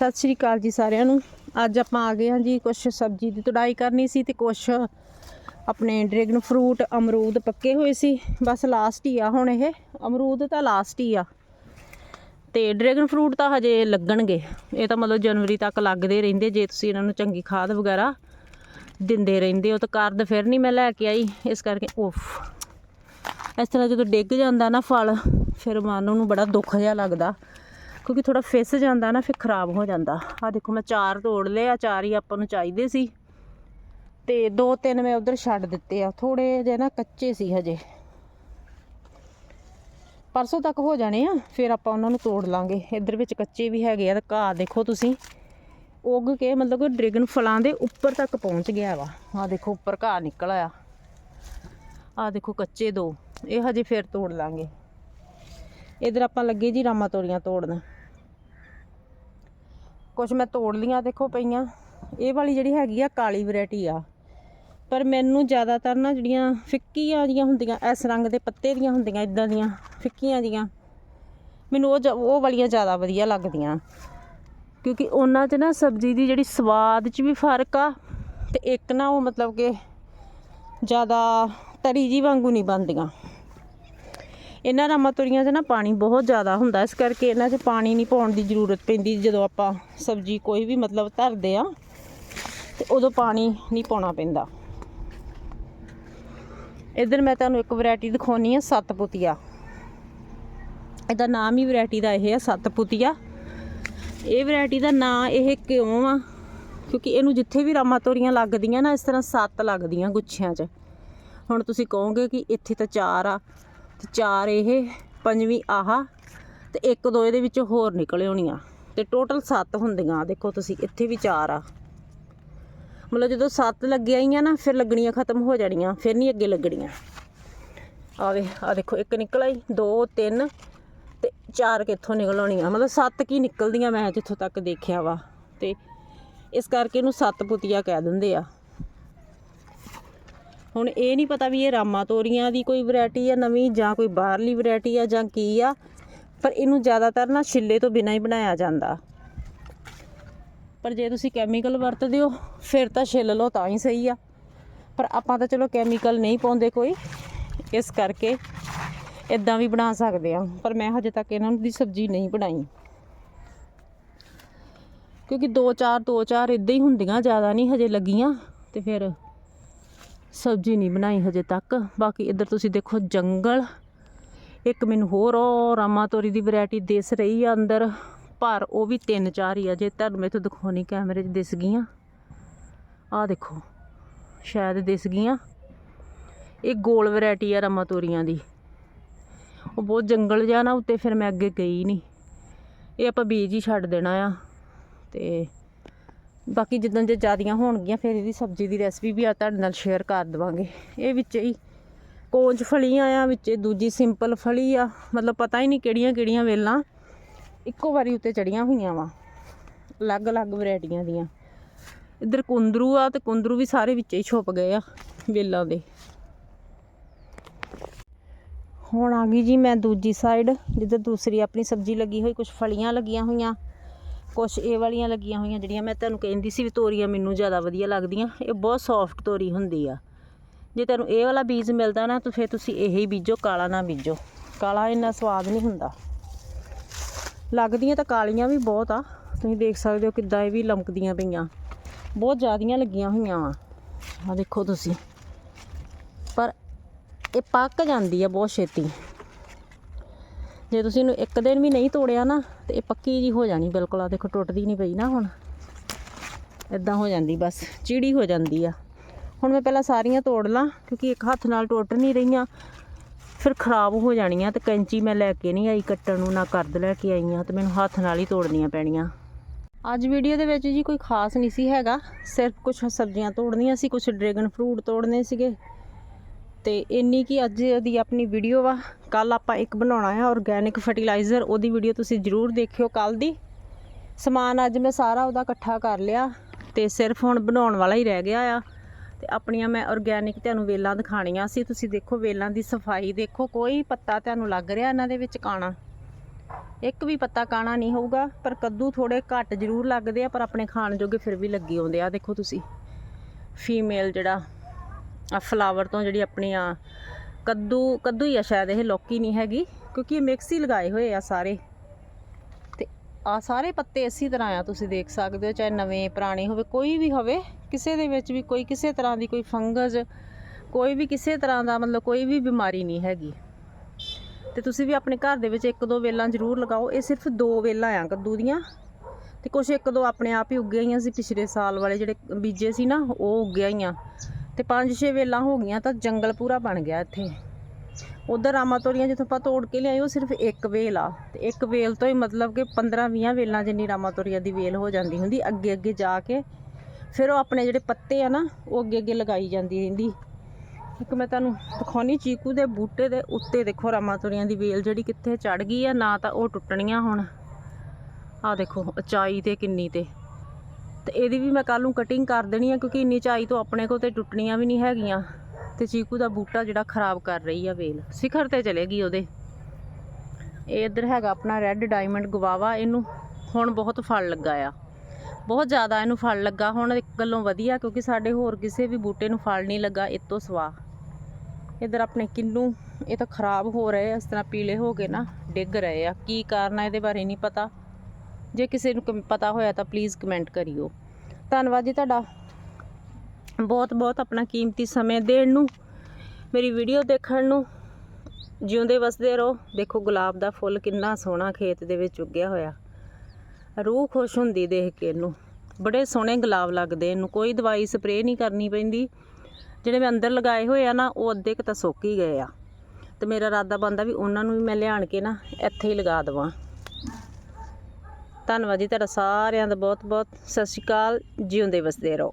ਸਤਿ ਸ਼੍ਰੀ ਅਕਾਲ ਜੀ ਸਾਰਿਆਂ ਨੂੰ। ਅੱਜ ਆਪਾਂ ਆ ਗਏ ਹਾਂ ਜੀ ਕੁਝ ਸਬਜ਼ੀ ਦੀ ਤੁੜਾਈ ਕਰਨੀ ਸੀ ਤੇ ਕੁਝ ਆਪਣੇ ਡਰੈਗਨ ਫਰੂਟ, ਅਮਰੂਦ ਪੱਕੇ ਹੋਏ ਸੀ। ਬਸ ਲਾਸਟ ਹੀ ਆ ਹੁਣ ਇਹ। ਅਮਰੂਦ ਤਾਂ ਲਾਸਟ ਹੀ ਆ। ਤੇ ਡਰੈਗਨ ਫਰੂਟ ਤਾਂ ਹਜੇ ਲੱਗਣਗੇ। ਇਹ ਤਾਂ ਮਤਲਬ ਜਨਵਰੀ ਤੱਕ ਲੱਗਦੇ ਰਹਿੰਦੇ। ਜੇ ਤੁਸੀਂ ਇਹਨਾਂ ਨੂੰ ਚੰਗੀ ਖਾਦ ਵਗੈਰਾ ਦਿੰਦੇ ਰਹਿੰਦੇ ਹੋ ਤਾਂ ਕਰਦ ਫਿਰ ਨਹੀਂ ਮੈਂ ਲੈ ਕੇ ਆਈ। ਇਸ ਕਰਕੇ ਉਫ। ਇਸ ਤਰ੍ਹਾਂ ਜਦੋਂ ਡਿੱਗ ਜਾਂਦਾ ਨਾ ਫਲ, ਫਿਰ ਮਨ ਨੂੰ ਬੜਾ ਦੁੱਖ ਜਿਹਾ ਲੱਗਦਾ। ਕਿਉਂਕਿ ਥੋੜਾ ਫਿਸ ਜਾਂਦਾ ਨਾ, ਫਿਰ ਖਰਾਬ ਹੋ ਜਾਂਦਾ। ਆ ਦੇਖੋ, ਮੈਂ ਚਾਰ ਤੋੜ ਲਏ ਆ ਚਾਰ ਹੀ ਆਪਾਂ ਨੂੰ ਚਾਹੀਦੇ ਸੀ। ਤੇ ਦੋ ਤਿੰਨ ਮੈਂ ਉਧਰ ਛੱਡ ਦਿੱਤੇ ਆ। ਥੋੜੇ ਜਿਹੇ ਨਾ ਕੱਚੇ ਸੀ ਹਜੇ। ਪਰਸੋਂ ਤੱਕ ਹੋ ਜਾਣੇ ਆ, ਫਿਰ ਆਪਾਂ ਉਹਨਾਂ ਨੂੰ ਤੋੜ ਲਾਂਗੇ। ਇੱਧਰ ਵਿੱਚ ਕੱਚੇ ਵੀ ਹੈਗੇ ਆ ਤੇ ਘਾਹ ਦੇਖੋ ਤੁਸੀਂ। ਉੱਗ ਕੇ ਮਤਲਬ ਕਿ ਫਲਾਂ ਦੇ ਉੱਪਰ ਤੱਕ ਪਹੁੰਚ ਗਿਆ ਵਾ। ਆ ਦੇਖੋ, ਉੱਪਰ ਘਾਹ ਨਿਕਲ ਆਇਆ। ਆ ਦੇਖੋ, ਕੱਚੇ ਦੋ। ਇਹ ਹਜੇ ਫਿਰ ਤੋੜ ਲਾਂਗੇ। ਇਧਰ ਆਪਾਂ ਲੱਗੇ ਜੀ ਰਾਮਾ ਤੋਰੀਆਂ ਤੋੜਨ। ਕੁਝ ਮੈਂ ਤੋੜ ਲੀਆਂ ਦੇਖੋ ਪਈਆਂ। ਇਹ ਵਾਲੀ ਜਿਹੜੀ ਹੈਗੀ ਆ, ਕਾਲੀ ਵੈਰਾਈਟੀ ਆ। ਪਰ ਮੈਨੂੰ ਜ਼ਿਆਦਾਤਰ ਨਾ ਜਿਹੜੀਆਂ ਫਿੱਕੀਆਂ ਜੀਆਂ ਹੁੰਦੀਆਂ, ਇਸ ਰੰਗ ਦੇ ਪੱਤੇ ਦੀਆਂ ਹੁੰਦੀਆਂ ਇਦਾਂ ਦੀਆਂ ਫਿੱਕੀਆਂ ਜੀਆਂ ਮੈਨੂੰ ਉਹ ਜ- ਉਹ ਵਾਲੀਆਂ ਜ਼ਿਆਦਾ ਵਧੀਆ ਲੱਗਦੀਆਂ। ਕਿਉਂਕਿ ਉਹਨਾਂ 'ਚ ਨਾ ਸਬਜ਼ੀ ਦੀ ਜਿਹੜੀ ਸਵਾਦ 'ਚ ਵੀ ਫ਼ਰਕ ਆ ਤੇ ਇੱਕ ਨਾ ਉਹ ਮਤਲਬ ਕਿ ਜ਼ਿਆਦਾ ਤਰੀ ਜੀ ਵਾਂਗੂ ਨਹੀਂ ਬਣਦੀਆਂ। ਇਹਨਾਂ ਰਾਮਾ ਤੋਰੀਆਂ 'ਚ ਨਾ ਪਾਣੀ ਬਹੁਤ ਜ਼ਿਆਦਾ ਹੁੰਦਾ। ਇਸ ਕਰਕੇ ਇਹਨਾਂ 'ਚ ਪਾਣੀ ਨਹੀਂ ਪਾਉਣ ਦੀ ਜ਼ਰੂਰਤ ਪੈਂਦੀ ਜਦੋਂ ਆਪਾਂ ਸਬਜ਼ੀ ਕੋਈ ਵੀ ਮਤਲਬ ਧਰਦੇ ਆ, ਤੇ ਉਦੋਂ ਪਾਣੀ ਨਹੀਂ ਪਾਉਣਾ ਪੈਂਦਾ। ਇਧਰ ਮੈਂ ਤੁਹਾਨੂੰ ਇੱਕ ਵੈਰਾਈਟੀ ਦਿਖਾਉਣੀ ਆ, ਸਤਪੁਤੀਆ। ਇਹਦਾ ਨਾਮ ਹੀ ਵੈਰਾਈਟੀ ਦਾ ਇਹ ਆ, ਸਤਪੁਤੀਆ। ਇਹ ਵੈਰਾਈਟੀ ਦਾ ਨਾਂ ਇਹ ਕਿਉਂ ਆ? ਕਿਉਂਕਿ ਇਹਨੂੰ ਜਿੱਥੇ ਵੀ ਰਾਮਾ ਤੋਰੀਆਂ ਲੱਗਦੀਆਂ ਨਾ, ਇਸ ਤਰ੍ਹਾਂ ਸੱਤ ਲੱਗਦੀਆਂ ਗੁੱਛਿਆਂ 'ਚ। ਹੁਣ ਤੁਸੀਂ ਕਹੋਗੇ ਕਿ ਇੱਥੇ ਤਾਂ ਚਾਰ ਆ ਤੇ ਚਾਰ ਇਹ, ਪੰਜਵੀਂ ਆਹ ਤੇ ਇੱਕ ਦੋ ਇਹਦੇ ਵਿੱਚੋਂ ਹੋਰ ਨਿਕਲੇ ਹੋਣੀਆਂ। ਤੇ ਟੋਟਲ 7 ਹੁੰਦੀਆਂ। ਦੇਖੋ ਤੁਸੀਂ, ਇੱਥੇ ਵੀ ਚਾਰ ਆ। ਮਤਲਬ ਜਦੋਂ 7 ਲੱਗੀਆਂ ਆਈਆਂ ਨਾ, ਫਿਰ ਲੱਗਣੀਆਂ ਖਤਮ ਹੋ ਜਾਣੀਆਂ, ਫਿਰ ਨਹੀਂ ਅੱਗੇ ਲੱਗਣੀਆਂ। ਆਵੇ ਆ ਦੇਖੋ, ਇੱਕ ਨਿਕਲ ਆਈ, ਦੋ, ਤਿੰਨ ਤੇ ਚਾਰ ਕਿੱਥੋਂ ਨਿਕਲ ਆਉਣੀਆਂ? ਮਤਲਬ 7 ਕੀ ਨਿਕਲਦੀਆਂ ਮੈਂ ਜਿੱਥੋਂ ਤੱਕ ਦੇਖਿਆ ਵਾ। ਤੇ ਇਸ ਕਰਕੇ ਇਹਨੂੰ ਸੱਤ ਪੁਤੀਆ ਕਹਿ ਦਿੰਦੇ ਆ। ਹੁਣ ਇਹ ਨਹੀਂ ਪਤਾ ਵੀ ਇਹ ਰਾਮਾ ਤੋਰੀਆਂ ਦੀ ਕੋਈ ਵੈਰਾਈਟੀ ਆ ਨਵੀਂ ਜਾਂ ਕੋਈ ਬਾਹਰਲੀ ਵੈਰਾਈਟੀ ਆ ਜਾਂ ਕੀ ਆ, ਪਰ ਇਹਨੂੰ ਜ਼ਿਆਦਾਤਰ ਨਾ ਛਿੱਲੇ ਤੋਂ ਬਿਨਾਂ ਹੀ ਬਣਾਇਆ ਜਾਂਦਾ। ਪਰ ਜੇ ਤੁਸੀਂ ਕੈਮੀਕਲ ਵਰਤਦੇ ਹੋ, ਫਿਰ ਤਾਂ ਛਿੱਲ ਲਓ ਤਾਂ ਹੀ ਸਹੀ ਆ। ਪਰ ਆਪਾਂ ਤਾਂ ਚਲੋ ਕੈਮੀਕਲ ਨਹੀਂ ਪਾਉਂਦੇ ਕੋਈ, ਇਸ ਕਰਕੇ ਇਦਾਂ ਵੀ ਬਣਾ ਸਕਦੇ ਆ। ਪਰ ਮੈਂ ਹਜੇ ਤੱਕ ਇਹਨਾਂ ਦੀ ਸਬਜ਼ੀ ਨਹੀਂ ਬਣਾਈ। ਕਿਉਂਕਿ ਦੋ ਚਾਰ ਦੋ ਚਾਰ ਇਦਾਂ ਹੀ ਹੁੰਦੀਆਂ, ਜ਼ਿਆਦਾ ਨਹੀਂ ਹਜੇ ਲੱਗੀਆਂ, ਤੇ ਫਿਰ ਸਬਜ਼ੀ ਨਹੀਂ ਬਣਾਈ ਹਜੇ ਤੱਕ। ਬਾਕੀ ਇੱਧਰ ਤੁਸੀਂ ਦੇਖੋ ਜੰਗਲ। ਇੱਕ ਮੈਨੂੰ ਹੋਰ ਉਹ ਰਾਮਾ ਤੋਰੀ ਦੀ ਵੈਰਾਈਟੀ ਦਿਸ ਰਹੀ ਆ ਅੰਦਰ, ਪਰ ਉਹ ਵੀ ਤਿੰਨ ਚਾਰ ਹੀ ਆ। ਜੇ ਤੁਹਾਨੂੰ ਮੈਂ ਇੱਥੋਂ ਦਿਖਾਉਣੀ ਕੈਮਰੇ 'ਚ ਦਿਸ ਗਈਆਂ। ਆਹ ਦੇਖੋ, ਸ਼ਾਇਦ ਦਿਸ ਗਈਆਂ। ਇਹ ਗੋਲ ਵੈਰਾਈਟੀ ਆ ਰਾਮਾ ਤੋਰੀਆਂ ਦੀ। ਉਹ ਬਹੁਤ ਜੰਗਲ ਜਿਹਾ ਨਾ, ਉੱਤੇ ਫਿਰ ਮੈਂ ਅੱਗੇ ਗਈ ਨਹੀਂ। ਇਹ ਆਪਾਂ ਬੀਜ ਹੀ ਛੱਡ ਦੇਣਾ ਆ। ਤੇ ਬਾਕੀ ਜਿੱਦਾਂ ਜੇ ਜ਼ਿਆਦੀਆਂ ਹੋਣਗੀਆਂ, ਫਿਰ ਇਹਦੀ ਸਬਜ਼ੀ ਦੀ ਰੈਸਪੀ ਵੀ ਆ ਤੁਹਾਡੇ ਨਾਲ ਸ਼ੇਅਰ ਕਰ ਦਵਾਂਗੇ। ਇਹ ਵਿੱਚ ਹੀ ਕੋਂਜ ਫਲੀਆਂ ਆ ਵਿੱਚ ਦੂਜੀ ਸਿੰਪਲ ਫਲੀ ਆ। ਮਤਲਬ ਪਤਾ ਹੀ ਨਹੀਂ ਕਿਹੜੀਆਂ ਕਿਹੜੀਆਂ ਵੇਲਾਂ ਇੱਕੋ ਵਾਰੀ ਉੱਤੇ ਚੜੀਆਂ ਹੋਈਆਂ ਵਾ, ਅਲੱਗ-ਅਲੱਗ ਵੈਰਾਈਟੀਆਂ ਦੀਆਂ। ਇੱਧਰ ਕੁੰਦਰੂ ਆ ਤੇ ਕੁੰਦਰੂ ਵੀ ਸਾਰੇ ਵਿੱਚ ਹੀ ਛੁਪ ਗਏ ਆ ਵੇਲਾਂ ਦੇ। ਹੁਣ ਆ ਗਈ ਜੀ ਮੈਂ ਦੂਜੀ ਸਾਈਡ ਜਿੱਧਰ ਦੂਸਰੀ ਆਪਣੀ ਸਬਜ਼ੀ ਲੱਗੀ ਹੋਈ ਕੁਝ ਫਲੀਆਂ ਲੱਗੀਆਂ ਹੋਈਆਂ। ਕੁਛ ਇਹ ਵਾਲੀਆਂ ਲੱਗੀਆਂ ਹੋਈਆਂ ਜਿਹੜੀਆਂ ਮੈਂ ਤੁਹਾਨੂੰ ਕਹਿੰਦੀ ਸੀ ਵੀ ਤੋਰੀਆਂ ਮੈਨੂੰ ਜ਼ਿਆਦਾ ਵਧੀਆ ਲੱਗਦੀਆਂ। ਇਹ ਬਹੁਤ ਸੌਫਟ ਤੋਰੀ ਹੁੰਦੀ ਆ। ਜੇ ਤੁਹਾਨੂੰ ਇਹ ਵਾਲਾ ਬੀਜ ਮਿਲਦਾ ਨਾ, ਤਾਂ ਫਿਰ ਤੁਸੀਂ ਇਹ ਹੀ ਬੀਜੋ, ਕਾਲਾ ਨਾ ਬੀਜੋ। ਕਾਲਾ ਇੰਨਾ ਸਵਾਦ ਨਹੀਂ ਹੁੰਦਾ। ਲੱਗਦੀਆਂ ਤਾਂ ਕਾਲੀਆਂ ਵੀ ਬਹੁਤ ਆ। ਤੁਸੀਂ ਦੇਖ ਸਕਦੇ ਹੋ ਕਿੱਦਾਂ ਇਹ ਵੀ ਲਮਕਦੀਆਂ ਪਈਆਂ। ਬਹੁਤ ਜ਼ਿਆਦੀਆਂ ਲੱਗੀਆਂ ਹੋਈਆਂ ਵਾ। ਆ ਦੇਖੋ ਤੁਸੀਂ। ਪਰ ਇਹ ਪੱਕ ਜਾਂਦੀ ਆ ਬਹੁਤ ਛੇਤੀ। ਜੇ ਤੁਸੀਂ ਇਹਨੂੰ ਇੱਕ ਦਿਨ ਵੀ ਨਹੀਂ ਤੋੜਿਆ ਨਾ, ਤੇ ਇਹ ਪੱਕੀ ਜੀ ਹੋ ਜਾਣੀ ਬਿਲਕੁਲ ਆ ਦੇਖੋ ਟੁੱਟਦੀ ਨਹੀਂ ਪਈ ਨਾ ਹੁਣ। ਇਦਾਂ ਹੋ ਜਾਂਦੀ ਬਸ, ਚੀੜੀ ਹੋ ਜਾਂਦੀ ਆ। ਹੁਣ ਮੈਂ ਪਹਿਲਾਂ ਸਾਰੀਆਂ ਤੋੜ ਲਾਂ, ਕਿਉਂਕਿ ਇੱਕ ਹੱਥ ਨਾਲ ਟੁੱਟ ਨਹੀਂ ਰਹੀਆਂ, ਫਿਰ ਖਰਾਬ ਹੋ ਜਾਣੀਆਂ, ਤੇ ਕੈਂਚੀ ਮੈਂ ਲੈ ਕੇ ਨਹੀਂ ਆਈ ਕੱਟਣ ਨੂੰ, ਨਾ ਕਰਦ ਲੈ ਕੇ ਆਈ ਆ, ਤੇ ਮੈਨੂੰ ਹੱਥ ਨਾਲ ਹੀ ਤੋੜਨੀਆਂ ਪੈਣੀਆਂ। ਅੱਜ ਵੀਡੀਓ ਦੇ ਵਿੱਚ ਜੀ ਕੋਈ ਖਾਸ ਨਹੀਂ ਸੀ ਹੈਗਾ, ਸਿਰਫ ਕੁਝ ਸਬਜ਼ੀਆਂ ਤੋੜਨੀਆਂ ਸੀ ਕੁਝ ਡਰੈਗਨ ਫਰੂਟ ਤੋੜਨੇ ਸੀਗੇ। ਤੇ ਇੰਨੀ ਕੀ ਅੱਜ ਦੀ ਆਪਣੀ ਵੀਡੀਓ ਵਾ। ਕੱਲ ਆਪਾਂ ਇੱਕ ਬਣਾਉਣਾ ਹੈ ਆਰਗੈਨਿਕ ਫਰਟੀਲਾਈਜ਼ਰ ਉਹਦੀ ਵੀਡੀਓ ਤੁਸੀਂ ਜ਼ਰੂਰ ਦੇਖਿਓ ਕੱਲ ਦੀ। ਸਮਾਨ ਅੱਜ ਮੈਂ ਸਾਰਾ ਉਹਦਾ ਇਕੱਠਾ ਕਰ ਲਿਆ ਤੇ ਸਿਰਫ ਹੁਣ ਬਣਾਉਣ ਵਾਲਾ ਹੀ ਰਹਿ ਗਿਆ ਆ। ਤੇ ਆਪਣੀਆਂ ਮੈਂ ਆਰਗੈਨਿਕ ਤੁਹਾਨੂੰ ਵੇਲਾਂ ਦਿਖਾਣੀਆਂ ਸੀ। ਤੁਸੀਂ ਦੇਖੋ ਵੇਲਾਂ ਦੀ ਸਫ਼ਾਈ, ਦੇਖੋ ਕੋਈ ਪੱਤਾ ਤੁਹਾਨੂੰ ਲੱਗ ਰਿਹਾ ਇਹਨਾਂ ਦੇ ਵਿੱਚ ਕਾਣਾ। ਇੱਕ ਵੀ ਪੱਤਾ ਕਾਣਾ ਨਹੀਂ ਹੋਊਗਾ, ਪਰ ਕੱਦੂ ਥੋੜੇ ਘੱਟ ਜ਼ਰੂਰ ਲੱਗਦੇ ਆ, ਪਰ ਆਪਣੇ ਖਾਣ ਜੋਗੇ ਫਿਰ ਵੀ ਲੱਗੇ ਆਉਂਦੇ ਆ। ਦੇਖੋ ਤੁਸੀਂ ਫੀਮੇਲ ਜਿਹੜਾ ਆ ਫਲਾਵਰ ਤੋਂ ਜਿਹੜੀ ਆਪਣੀ ਆ ਕੱਦੂ ਕੱਦੂ ਹੀ ਆ ਸ਼ਾਇਦ ਇਹ, ਲੌਕੀ ਨਹੀਂ ਹੈਗੀ, ਕਿਉਂਕਿ ਇਹ ਮਿਕਸ ਹੀ ਲਗਾਏ ਹੋਏ ਆ ਸਾਰੇ। ਤੇ ਆ ਸਾਰੇ ਪੱਤੇ ਇਸੇ ਤਰ੍ਹਾਂ ਆ, ਤੁਸੀਂ ਦੇਖ ਸਕਦੇ ਹੋ, ਚਾਹੇ ਨਵੇਂ, ਪੁਰਾਣੇ ਹੋਵੇ, ਕੋਈ ਵੀ ਹੋਵੇ, ਕਿਸੇ ਦੇ ਵਿੱਚ ਵੀ ਕੋਈ ਕਿਸੇ ਤਰ੍ਹਾਂ ਦੀ ਕੋਈ ਫੰਗਸ ਕੋਈ ਵੀ ਕਿਸੇ ਤਰ੍ਹਾਂ ਦਾ ਮਤਲਬ ਕੋਈ ਵੀ ਬਿਮਾਰੀ ਨਹੀਂ ਹੈਗੀ। ਤੇ ਤੁਸੀਂ ਵੀ ਆਪਣੇ ਘਰ ਦੇ ਵਿੱਚ ਇੱਕ ਦੋ ਵੇਲਾਂ ਜ਼ਰੂਰ ਲਗਾਓ, ਇਹ ਸਿਰਫ ਦੋ ਵੇਲਾਂ ਆ ਕੱਦੂ ਦੀਆਂ। ਤੇ ਕੁਛ ਇੱਕ ਦੋ ਆਪਣੇ ਆਪ ਹੀ ਉੱਗੀਆਂ ਹੋਈਆਂ ਸੀ, ਪਿਛਲੇ ਸਾਲ ਵਾਲੇ ਜਿਹੜੇ ਬੀਜੇ ਸੀ ਨਾ, ਉਹ ਉੱਗੀਆਂ ਹੋਈਆਂ ਤੇ ਪੰਜ ਛੇ ਵੇਲਾਂ ਹੋ ਗਈਆਂ ਤਾਂ ਜੰਗਲ ਪੂਰਾ ਬਣ ਗਿਆ ਇੱਥੇ। ਉਧਰ ਰਾਮਾ ਤੋਰੀਆਂ ਜਿੱਥੋਂ ਆਪਾਂ ਤੋੜ ਕੇ ਲਿਆਏ, ਉਹ ਸਿਰਫ ਇੱਕ ਵੇਲ ਆ। ਤੇ ਇੱਕ ਵੇਲ ਤੋਂ ਹੀ ਮਤਲਬ ਕਿ 15-20 ਵੇਲਾਂ ਜਿੰਨੀ ਰਾਮਾ ਤੋਰੀਆਂ ਦੀ ਵੇਲ ਹੋ ਜਾਂਦੀ ਹੁੰਦੀ, ਅੱਗੇ ਅੱਗੇ ਜਾ ਕੇ। ਫਿਰ ਉਹ ਆਪਣੇ ਜਿਹੜੇ ਪੱਤੇ ਆ ਨਾ, ਉਹ ਅੱਗੇ ਅੱਗੇ ਲਗਾਈ ਜਾਂਦੀ ਰਹਿੰਦੀ। ਇੱਕ ਮੈਂ ਤੁਹਾਨੂੰ ਦਿਖਾਉਣੀ, ਚੀਕੂ ਦੇ ਬੂਟੇ ਦੇ ਉੱਤੇ ਦੇਖੋ ਰਾਮਾ ਤੋਰੀਆਂ ਦੀ ਵੇਲ ਜਿਹੜੀ ਕਿੱਥੇ ਚੜ ਗਈ ਆ, ਨਾ ਤਾਂ ਉਹ ਟੁੱਟਣੀਆਂ ਹੁਣ। ਆ ਦੇਖੋ, ਉਚਾਈ ਤੇ ਕਿੰਨੀ ਤੇ। ਤੇ ਇਹਦੀ ਵੀ ਮੈਂ ਕੱਲ ਨੂੰ ਕਟਿੰਗ ਕਰ ਦੇਣੀ ਆ ਕਿਉਂਕਿ ਇੰਨੀ ਚਾਈ ਤੋਂ ਆਪਣੇ ਕੋਲ ਤੇ ਟੁੱਟਣੀਆਂ ਵੀ ਨਹੀਂ ਹੈਗੀਆਂ। ਤੇ ਚੀਕੂ ਦਾ ਬੂਟਾ ਜਿਹੜਾ ਖਰਾਬ ਕਰ ਰਹੀ ਆ ਵੇਲ। ਸਿਖਰ ਤੇ ਚਲੇਗੀ ਉਹਦੇ। ਇਹ ਇੱਧਰ ਹੈਗਾ ਆਪਣਾ ਰੈੱਡ ਡਾਇਮੰਡ ਗਵਾਵਾ ਇਹਨੂੰ ਹੁਣ ਬਹੁਤ ਫਲ ਲੱਗਾ ਆ। ਬਹੁਤ ਜ਼ਿਆਦਾ ਇਹਨੂੰ ਫਲ ਲੱਗਾ, ਹੁਣ ਇੱਕ ਗੱਲੋਂ ਵਧੀਆ ਕਿਉਂਕਿ ਸਾਡੇ ਹੋਰ ਕਿਸੇ ਵੀ ਬੂਟੇ ਨੂੰ ਫਲ ਨਹੀਂ ਲੱਗਾ, ਇਹ ਤੋਂ ਸਵਾ ਇੱਧਰ ਆਪਣੇ ਕਿੰਨੂ, ਇਹ ਤਾਂ ਖਰਾਬ ਹੋ ਰਹੇ ਆ, ਇਸ ਤਰ੍ਹਾਂ ਪੀਲੇ ਹੋ ਕੇ ਨਾ ਡਿੱਗ ਰਹੇ ਆ। ਕੀ ਕਾਰਨ ਆ ਇਹਦੇ ਬਾਰੇ ਨਹੀਂ ਪਤਾ। ਜੇ ਕਿਸੇ ਨੂੰ ਕਮ- ਪਤਾ ਹੋਇਆ ਤਾਂ ਪਲੀਜ਼ ਕਮੈਂਟ ਕਰਿਓ। ਧੰਨਵਾਦ ਜੀ ਤੁਹਾਡਾ। ਬਹੁਤ ਬਹੁਤ ਆਪਣਾ ਕੀਮਤੀ ਸਮੇਂ ਦੇਣ ਨੂੰ, ਮੇਰੀ ਵੀਡੀਓ ਦੇਖਣ ਨੂੰ। ਜਿਉਂਦੇ ਵਸਦੇ ਰਹੋ। ਦੇਖੋ ਗੁਲਾਬ ਦਾ ਫੁੱਲ ਕਿੰਨਾ ਸੋਹਣਾ ਖੇਤ ਦੇ ਵਿੱਚ ਉੱਗਿਆ ਹੋਇਆ। ਰੂਹ ਖੁਸ਼ ਹੁੰਦੀ ਦੇਖ ਕੇ ਇਹਨੂੰ। ਬੜੇ ਸੋਹਣੇ ਗੁਲਾਬ ਲੱਗਦੇ ਇਹਨੂੰ। ਕੋਈ ਦਵਾਈ ਸਪਰੇਅ ਨਹੀਂ ਕਰਨੀ ਪੈਂਦੀ। ਜਿਹੜੇ ਮੈਂ ਅੰਦਰ ਲਗਾਏ ਹੋਏ ਆ ਨਾ, ਉਹ ਅੱਧੇ ਕੁ ਤਾਂ ਸੁੱਕ ਹੀ ਗਏ ਆ। ਤੇ ਮੇਰਾ ਇਰਾਦਾ ਬੰਦਾ ਵੀ ਉਹਨਾਂ ਨੂੰ ਵੀ ਮੈਂ ਲਿਆਣ ਕੇ ਨਾ ਇੱਥੇ ਹੀ ਲਗਾ ਦੇਵਾਂ। ਧੰਨਵਾਦ ਜੀ ਤੁਹਾਡਾ ਸਾਰਿਆਂ ਦਾ ਬਹੁਤ ਬਹੁਤ ਸਤਿ ਸ਼੍ਰੀ ਅਕਾਲ। ਜਿਉਂਦੇ ਵਸਦੇ ਰਹੋ।